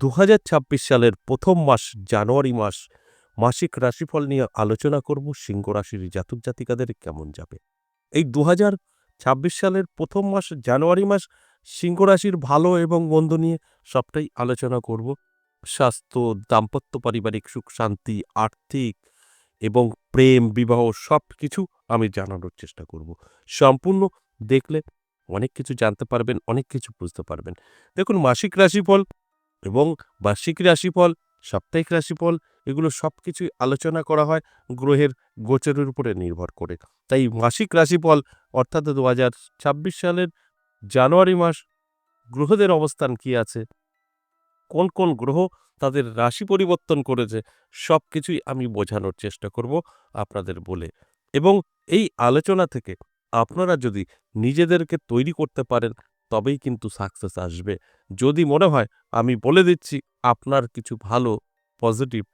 দু হাজার ছাব্বিশ সালের প্রথম মাস, জানুয়ারি মাস, মাসিক রাশিফল নিয়ে আলোচনা করব সিংহ রাশির জাতক জাতিকাদের কেমন যাবে। এই দু সালের প্রথম মাস, জানুয়ারি মাস সিংহ রাশির ভালো এবং মন্দ নিয়ে সবটাই আলোচনা করব। স্বাস্থ্য, দাম্পত্য পারিবারিক সুখ, শান্তি, আর্থিক এবং প্রেম, বিবাহ সব কিছু আমি জানানোর চেষ্টা করব। সম্পূর্ণ দেখলে অনেক কিছু জানতে পারবেন, অনেক কিছু বুঝতে পারবেন। দেখুন, মাসিক রাশিফল এবং বার্ষিক রাশিফল, সাপ্তাহিক রাশিফল, এগুলো সব কিছুই আলোচনা করা হয় গ্রহের গোচরের উপরে নির্ভর করে। তাই মাসিক রাশিফল অর্থাৎ দু হাজার ছাব্বিশ সালের জানুয়ারি মাস, গ্রহদের অবস্থান কি আছে? কোন কোন গ্রহ তাদের রাশি পরিবর্তন করেছে? সব কিছুই আমি বোঝানোর চেষ্টা করব আপনাদের বলে। এবং এই আলোচনা থেকে আপনারা যদি নিজেদেরকে তৈরি করতে পারেন তবেই কিন্তু সাকসেস আসবে। যদি মনে হয়, আমি বলে দিচ্ছি, আপনার কিছু ভালো পজিটিভ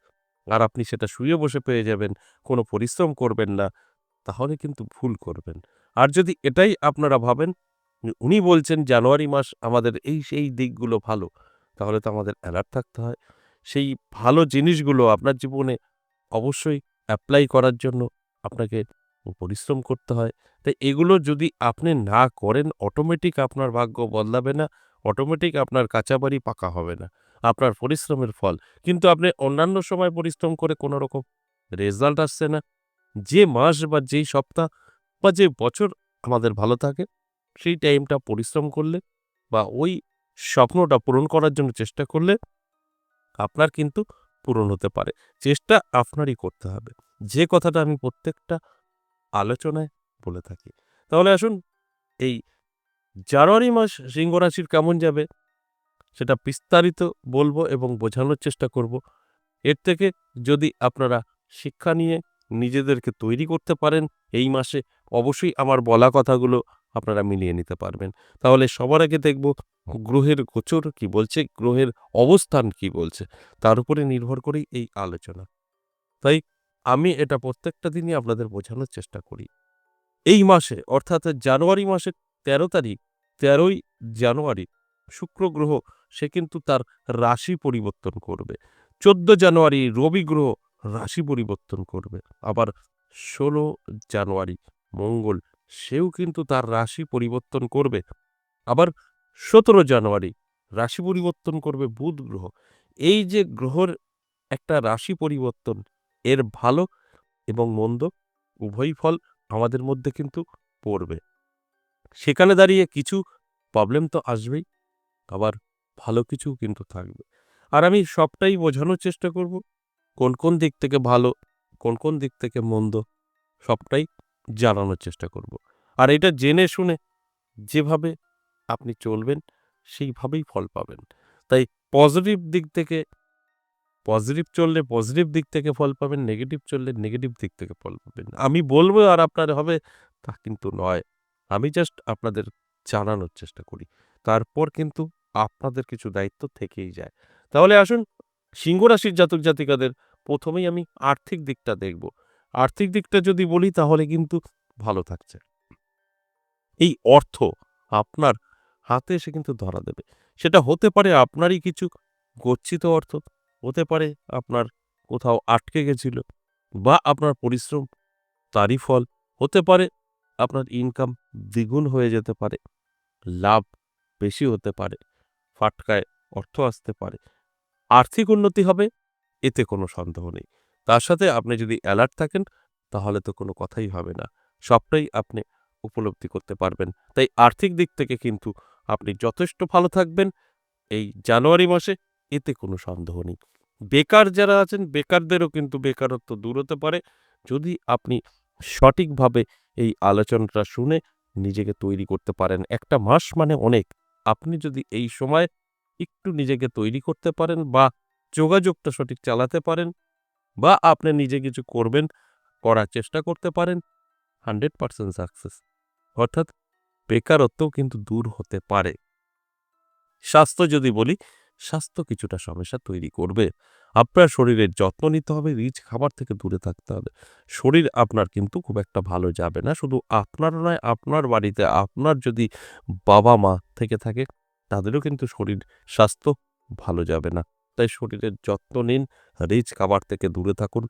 আর আপনি সেটা শুয়ে বসে পেয়ে যাবেন, কোনো পরিশ্রম করবেন না, তাহলে কিন্তু ভুল করবেন। আর যদি এটাই আপনারা ভাবেন, উনি বলছেন জানুয়ারি মাস আমাদের এই সেই দিকগুলো ভালো, তাহলে তো আমাদের অ্যালার্ট থাকতে হয়। সেই ভালো জিনিসগুলো আপনার জীবনে অবশ্যই অ্যাপ্লাই করার জন্য আপনাকে পরিশ্রম করতে হয়। তাই এগুলো যদি আপনি না করেন অটোমেটিক আপনার ভাগ্য বদলাবে না অটোমেটিক আপনার কাঁচা বাড়ি পাকা হবে না, আপনার পরিশ্রমের ফল। কিন্তু আপনি অন্যান্য সময় পরিশ্রম করে কোনো রকম রেজাল্ট আসছে না। যে মাস বা যেই সপ্তাহ বা যে বছর আমাদের ভালো থাকে, সেই টাইমটা পরিশ্রম করলে বা ওই স্বপ্নটা পূরণ করার জন্য চেষ্টা করলে আপনার কিন্তু পূরণ হতে পারে। চেষ্টা আপনারই করতে হবে। যে কথাটা আমি প্রত্যেকটা আলোচনায় বলে থাকি। তাহলে আসুন, এই জানুয়ারি মাস সিংহ রাশির কেমন যাবে সেটা বিস্তারিত বলব এবং বোঝানোর চেষ্টা করব। এর থেকে যদি আপনারা শিক্ষা নিয়ে নিজেদেরকে তৈরি করতে পারেন, এই মাসে অবশ্যই আমার বলা কথাগুলো আপনারা মিলিয়ে নিতে পারবেন। তাহলে সবার আগে দেখব গ্রহের গোচর কি বলছে, গ্রহের অবস্থান কি বলছে, তার উপরে নির্ভর করেই এই আলোচনা। তাই আমি এটা প্রত্যেকটা দিনই আপনাদের বোঝানোর চেষ্টা করি। এই মাসে, অর্থাৎ জানুয়ারি মাসের তেরো তারিখ, তেরোই জানুয়ারি, শুক্র গ্রহ, সে কিন্তু তার রাশি পরিবর্তন করবে। চোদ্দ জানুয়ারি, রবি গ্রহ রাশি পরিবর্তন করবে। আবার ষোলো জানুয়ারি, মঙ্গল, সেও কিন্তু তার রাশি পরিবর্তন করবে। আবার সতেরো জানুয়ারি, রাশি পরিবর্তন করবে বুধ গ্রহ। এই যে গ্রহর একটা রাশি পরিবর্তন এর ভালো এবং মন্দ উভয় ফল আমাদের মধ্যে কিন্তু পড়বে। সেখানে দাঁড়িয়ে কিছু প্রবলেম তো আসবেই, আবার ভালো কিছু কিন্তু থাকবে। আর আমি সবটাই বোঝানোর চেষ্টা করব, কোন কোন দিক থেকে ভালো, কোন কোন দিক থেকে মন্দ, সবটাই জানানোর চেষ্টা করব। আর এটা জেনে শুনে যেভাবে আপনি চলবেন, সেইভাবেই ফল পাবেন। তাই পজিটিভ দিক থেকে পজিটিভ চললে পজিটিভ দিক থেকে ফল পাবেন নেগেটিভ চললে নেগেটিভ দিক থেকে ফল পাবেন। আমি বলব আর আপনার হবে, তা কিন্তু নয়। আমি জাস্ট আপনাদের জানানোর চেষ্টা করি। তারপর কিন্তু আপনাদের কিছু দায়িত্ব থেকেই যায়। তাহলে আসুন, সিংহ রাশির জাতক জাতিকাদের প্রথমেই আমি আর্থিক দিকটা দেখব। আর্থিক দিকটা যদি বলি, তাহলে কিন্তু ভালো থাকছে। এই অর্থ আপনার হাতে এসে কিন্তু ধরা দেবে। সেটা হতে পারে আপনারই কিছু গচ্ছিত অর্থ হতে পারে আপনার কোথাও আটকে গেছিল বা আপনার পরিশ্রম তারই ফল হতে পারে, আপনার ইনকাম দ্বিগুণ হয়ে যেতে পারে, লাভ বেশি হতে পারে, ফাটকায় অর্থ আসতে পারে, আর্থিক উন্নতি হবে, এতে কোনো সন্দেহ নেই। তার সাথে আপনি যদি অ্যালার্ট থাকেন, তাহলে তো কোনো কথাই হবে না, সবটাই আপনি উপলব্ধি করতে পারবেন। তাই আর্থিক দিক থেকে কিন্তু আপনি যথেষ্ট ভালো থাকবেন, এই জানুয়ারি মাসে এতে কোনো সন্দেহ নেই। বেকার যারা আছেন, বেকারদেরও কিন্তু বেকারত্ব দূর হতে পারে। যদি আপনি সঠিকভাবে এই আলোচনাটা শুনে নিজেকে তৈরি করতে পারেন, একটা মাস মানে অনেক। আপনি যদি এই সময় একটু নিজেকে তৈরি করতে পারেন বা যোগাযোগটা সঠিক চালাতে পারেন বা আপনি নিজে কিছু করবেন, করার চেষ্টা করতে পারেন, হান্ড্রেড পার্সেন্ট সাকসেস। অর্থাৎ বেকারত্বও কিন্তু দূর হতে পারে। স্বাস্থ্য যদি বলি স্বাস্থ্য কিছুটা সমস্যা তৈরি করবে। আপনার শরীরের যত্ন নিতে হবে, রিচ খাবার থেকে দূরে থাকতে হবে। শরীর আপনার কিন্তু খুব একটা ভালো যাবে না, শুধু আপনার নয়, আপনার বাড়িতে আপনার যদি বাবা মা থেকে থাকে, তাদেরও কিন্তু শরীর স্বাস্থ্য ভালো যাবে না। তাই শরীরের যত্ন নিন, রিচ খাবার থেকে দূরে থাকুন,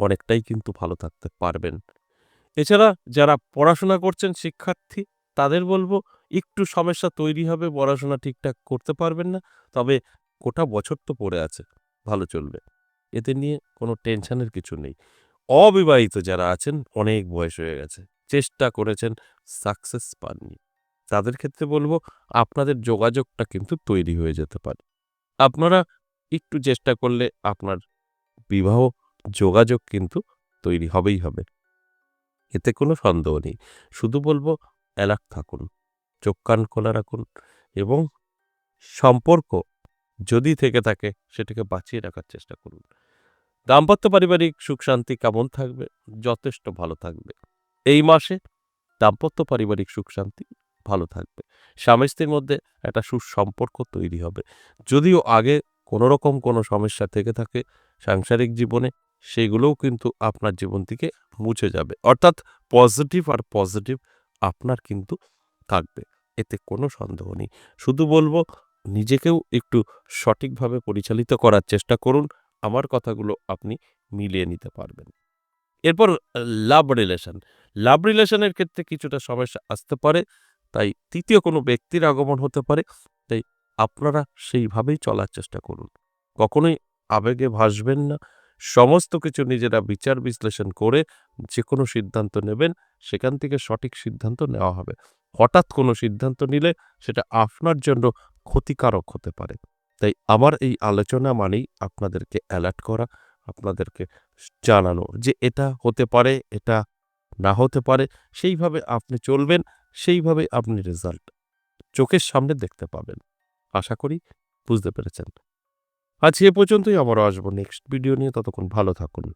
অনেকটাই কিন্তু ভালো থাকতে পারবেন। এছাড়া যারা পড়াশোনা করছেন, শিক্ষার্থী, তাদের বলব একটু সমস্যা তৈরি হবে, পড়াশোনা ঠিকঠাক করতে পারবেন না। তবে গোটা বছর তো পড়ে আছে, ভালো চলবে। এতে নিয়ে কোনো টেনশনের কিছু নেই। অবিবাহিত যারা আছেন, অনেক বয়স হয়ে গেছে, চেষ্টা করেছেন সাকসেস পাননি। তাদের ক্ষেত্রে বলব, আপনাদের যোগাযোগটা কিন্তু তৈরি হয়ে যেতে পারে। আপনারা একটু চেষ্টা করলে আপনার বিবাহ, যোগাযোগ কিন্তু তৈরি হবেই হবে। এতে কোনো সন্দেহ নেই। শুধু বলব, অ্যালার্ট থাকুন। চোখ কান খোলা রাখুন এবং সম্পর্ক যদি থেকে থাকে সেটাকে বাঁচিয়ে রাখার চেষ্টা করুন। দাম্পত্য পারিবারিক সুখ শান্তি কেমন থাকবে? যথেষ্ট ভালো থাকবে। এই মাসে দাম্পত্য পারিবারিক সুখ শান্তি ভালো থাকবে। স্বামী স্ত্রীর মধ্যে একটা সুসম্পর্ক তৈরি হবে। যদিও আগে কোনো রকম কোনো সমস্যা থেকে থাকে সাংসারিক জীবনে, সেগুলোও কিন্তু আপনার জীবন থেকে মুছে যাবে। অর্থাৎ পজিটিভ আর পজিটিভ আপনার কিন্তু থাকবে। এতে কোনো সন্দেহ নেই। শুধু বলব, নিজেকেও একটু সঠিকভাবে পরিচালিত করার চেষ্টা করুন। আমার কথাগুলো আপনি মিলিয়ে নিতে পারবেন। এরপর লাভ রিলেশন লাভ রিলেশনের ক্ষেত্রে কিছুটা সমস্যা আসতে পারে, তাই তৃতীয় কোনো ব্যক্তির আগমন হতে পারে, তাই আপনারা সেইভাবেই চলার চেষ্টা করুন। কখনোই আবেগে ভাসবেন না। সমস্ত কিছু নিজেরা বিচার বিশ্লেষণ করে যে কোনো সিদ্ধান্ত নেবেন, সেখান থেকে সঠিক সিদ্ধান্ত নেওয়া হবে। হঠাৎ কোনো সিদ্ধান্ত নিলে সেটা আপনার জন্য ক্ষতিকারক হতে পারে। তাই আমার এই আলোচনা মানেই আপনাদেরকে অ্যালার্ট করা, আপনাদেরকে জানানো যে এটা হতে পারে, এটা না হতে পারে, সেইভাবে আপনি চলবেন, সেইভাবে আপনি রেজাল্ট চোখের সামনে দেখতে পাবেন। আশা করি বুঝতে পেরেছেন। আজ এ পর্যন্তই, আবারও আসব নেক্সট ভিডিও নিয়ে। ততক্ষণ ভালো থাকুন।